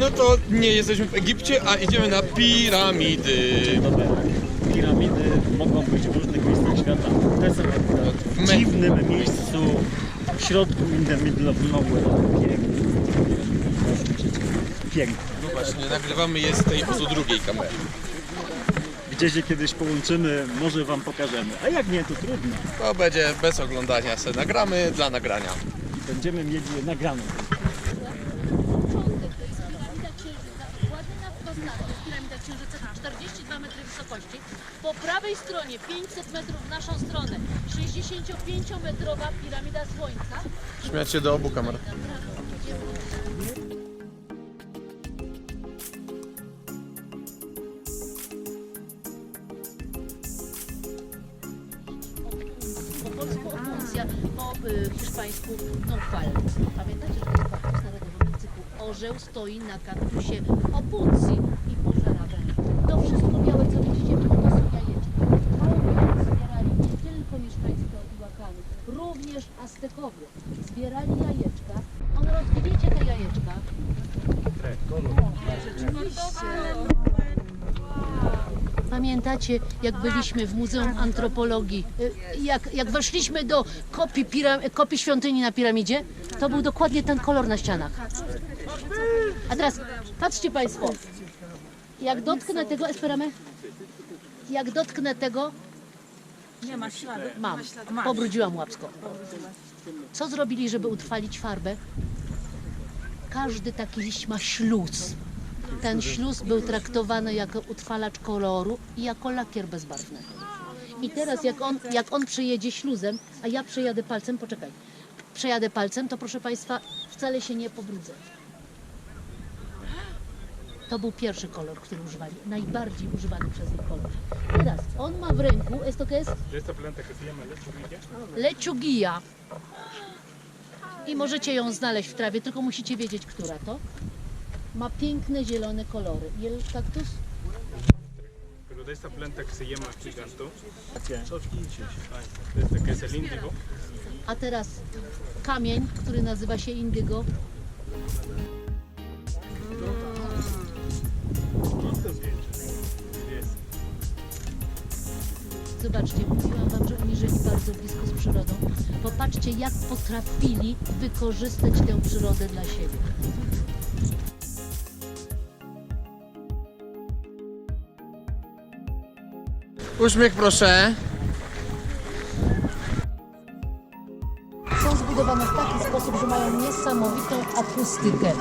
No to nie jesteśmy w Egipcie, a idziemy na piramidy. Dobra. Piramidy mogą być w różnych miejscach świata. Te są w dziwnym miejscu w środku in the middle of nowhere. Piękne. Piękne. No właśnie, nagrywamy je z tej oto drugiej kamery. Gdzie się kiedyś połączymy, może wam pokażemy. A jak nie, to trudno. To będzie bez oglądania se nagramy dla nagrania. Będziemy mieli je nagrane. początek, to jest piramida księżyca, ładyna w Konstancie, piramida księżyca 42 metry wysokości. Po prawej stronie 500 metrów w naszą stronę 65-metrowa piramida Słońca. Śmiać się do obu kamer. Po polsku opuncja, po y, hiszpańsku. Pamiętacie, że to jest kaktus narodowy w Meksyku? Orzeł stoi na kaktusie opuncji i pożera węgiel. To wszystko białe, co widzicie, to są jajeczka. Owiec zbierali nie tylko mieszkańcy Teotihuacanu, również Aztekowie. Zbierali jajeczka. On rozwidziecie te jajeczka. Pamiętacie, jak byliśmy w Muzeum Antropologii, y, jak, jak weszliśmy do kopii, piram- kopii świątyni na piramidzie, to był dokładnie ten kolor na ścianach. A teraz patrzcie Państwo, jak dotknę tego, esperamy, jak dotknę tego, Nie ma śladu. mam, pobrudziłam łapsko. Co zrobili, żeby utrwalić farbę? Każdy taki liść ma śluz. Ten śluz był traktowany jako utrwalacz koloru i jako lakier bezbarwny. I teraz jak on, jak on przejedzie śluzem, a ja przejadę palcem, poczekaj, przejadę palcem, to proszę Państwa, wcale się nie pobrudzę. To był pierwszy kolor, który używali, najbardziej używany przez nich kolor. Teraz on ma w ręku, esto que es? esta. I możecie ją znaleźć w trawie, tylko musicie wiedzieć, która to. Ma piękne zielone kolory. I el kaktus? Pero de esta planta que se llama giganto, este que es el índigo, A teraz kamień, który nazywa się indygo. Zobaczcie, mówiłam Wam, że oni żyli bardzo blisko z przyrodą. Popatrzcie, jak potrafili wykorzystać tę przyrodę dla siebie. Uśmiech proszę. Są zbudowane w taki sposób, że mają niesamowitą akustykę.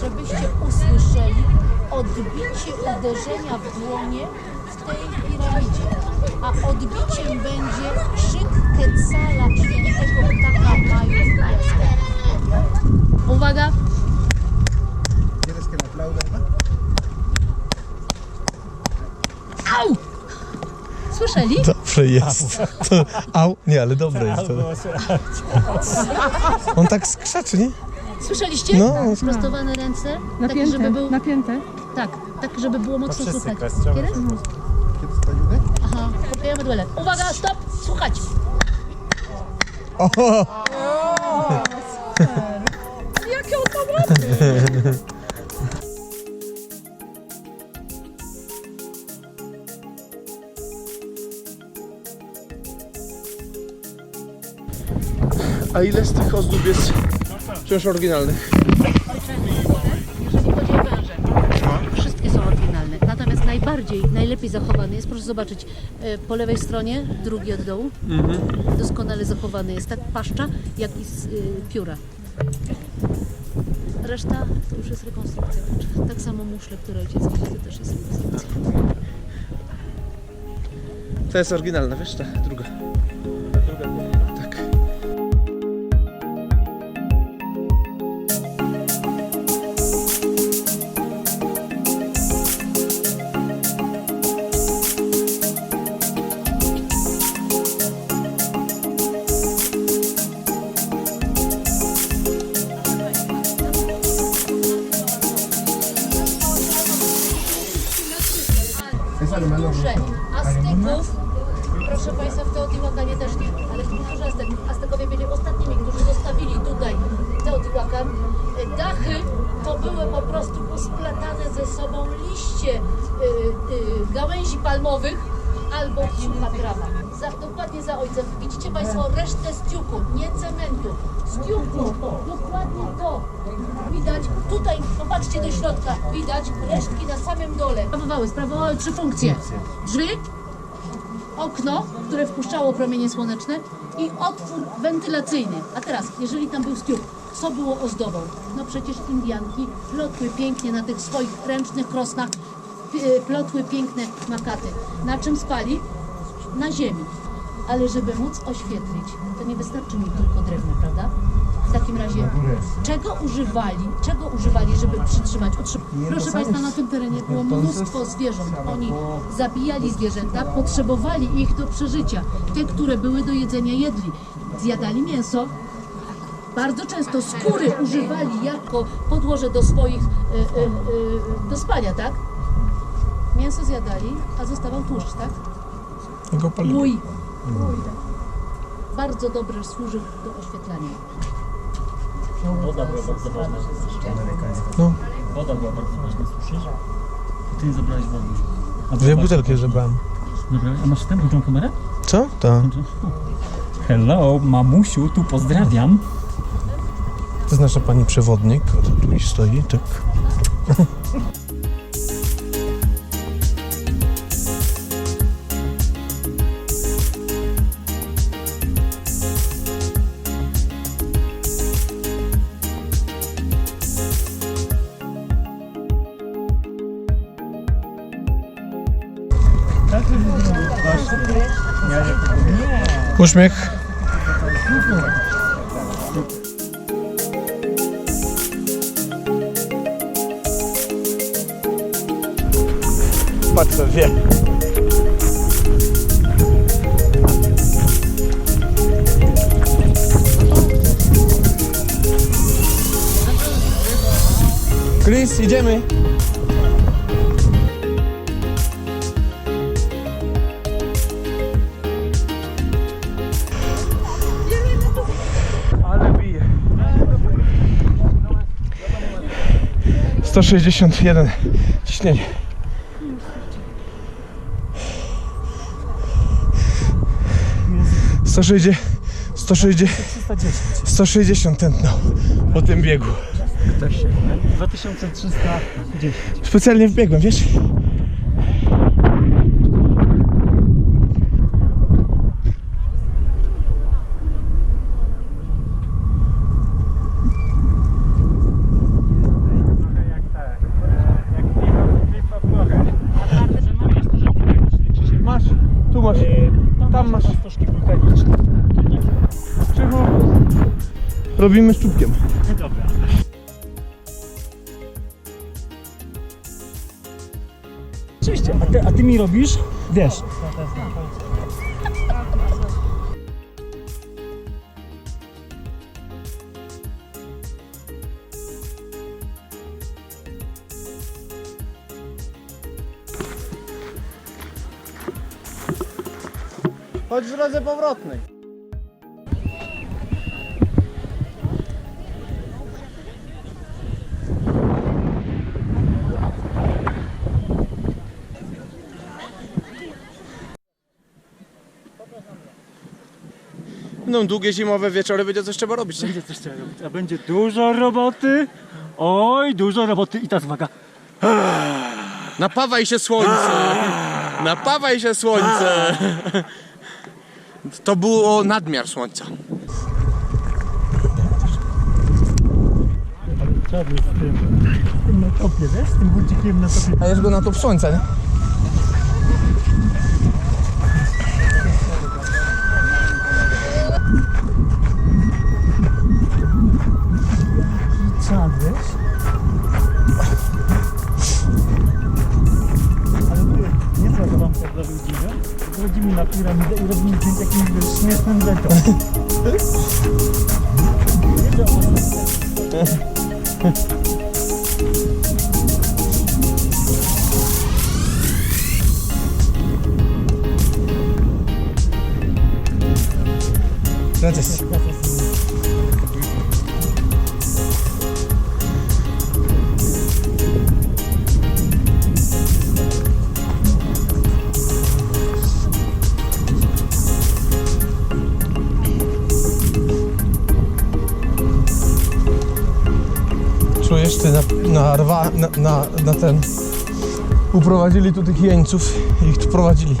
Żebyście usłyszeli odbicie uderzenia w dłonie w tej piramidzie. A odbiciem będzie krzyk Quetzala, świętego ptaka Majów Uwaga! Au! Słyszeli? Dobrze jest. To, au, nie, ale dobre jest to. On tak skrzaczy, nie? Słyszeliście? No. Prostowane ręce, tak Napięte, żeby był, napięte. tak, tak żeby było mocno słychać. Kiedy? ¿Quieres que te ayude? Aha, popijamy duelet. Uwaga, stop! Słuchać! O, A ile z tych ozdób jest wciąż oryginalnych? Jeżeli chodzi o węże, wszystkie są oryginalne. Natomiast najbardziej, najlepiej zachowany jest, proszę zobaczyć, e, po lewej stronie, drugi od dołu, doskonale zachowany jest tak paszcza, jak i z, y, pióra. Reszta to już jest rekonstrukcja. Tak samo muszle, które ojciec widzi, to też jest rekonstrukcja. To jest oryginalna, wiesz, ta druga. Kulturze Azteków, proszę Państwa, w Teotihuacanie też nie, ale w kulturze Azteków, Aztekowie byli ostatnimi, którzy zostawili tutaj Teotihuacan. Dachy to były po prostu posplatane ze sobą liście y, y, gałęzi palmowych albo sucha trawa. Za, dokładnie za ojcem. Widzicie Państwo resztę stiuku, nie cementu. Stiuku, dokładnie to. Widać, tutaj, popatrzcie do środka, widać resztki na samym dole. Sprawowały, sprawowały trzy funkcje. Drzwi, okno, które wpuszczało promienie słoneczne i otwór wentylacyjny. A teraz, jeżeli tam był stiup, co było ozdobą? No przecież Indianki plotły pięknie na tych swoich ręcznych krosnach, p- plotły piękne makaty. Na czym spali? Na ziemi. Ale żeby móc oświetlić, to nie wystarczy mi tylko drewno, prawda? W takim razie, czego używali, czego używali, żeby przytrzymać? Proszę Państwa, na tym terenie było mnóstwo zwierząt. Oni zabijali zwierzęta, potrzebowali ich do przeżycia. Te, które były do jedzenia, jedli. Zjadali mięso, bardzo często skóry używali jako podłoże do swoich, y, y, y, do spania, tak? Mięso zjadali, a zostawał tłuszcz, tak? Go paliło. Mój. Bardzo dobrze służył do oświetlania. Woda była bardzo ważna. No. Woda była bardzo ważna, słyszysz? Ty nie zabrałeś wody. A Dwie zobacz, butelki zebrałem. Zabrałeś? A masz tę dużą kamerę? Co? Tak. Hello, mamusiu, tu pozdrawiam. To jest nasza pani przewodnik. Tu i stoi, tak. Uśmiech. Patrz, wie. Chris, idziemy. 161 ciśnienie. Sto sześćdziesiąt, 160, 160 tętno po tym biegu. 2310. Specjalnie wbiegłem, wiesz? Robimy szczupkiem. Dobra. Oczywiście, a ty, a ty mi robisz? Wiesz. Chodź w drodze powrotnej. Będą długie zimowe wieczory, będzie coś trzeba robić. Będzie coś trzeba robić. A będzie dużo roboty. Oj, dużo roboty. I teraz uwaga. Napawaj się słońce! Napawaj się słońce! To było nadmiar słońca. Z tym, z tym na topie, wiesz? Z tym budzikiem na topie. A jest go na to w słońce, nie? Wchodzimy na piramidę i robimy zdjęcie jakimś śmiesznym rzeczom. Gracias. czujesz na rwa, na, na, na ten. Uprowadzili tu tych jeńców i ich tu prowadzili.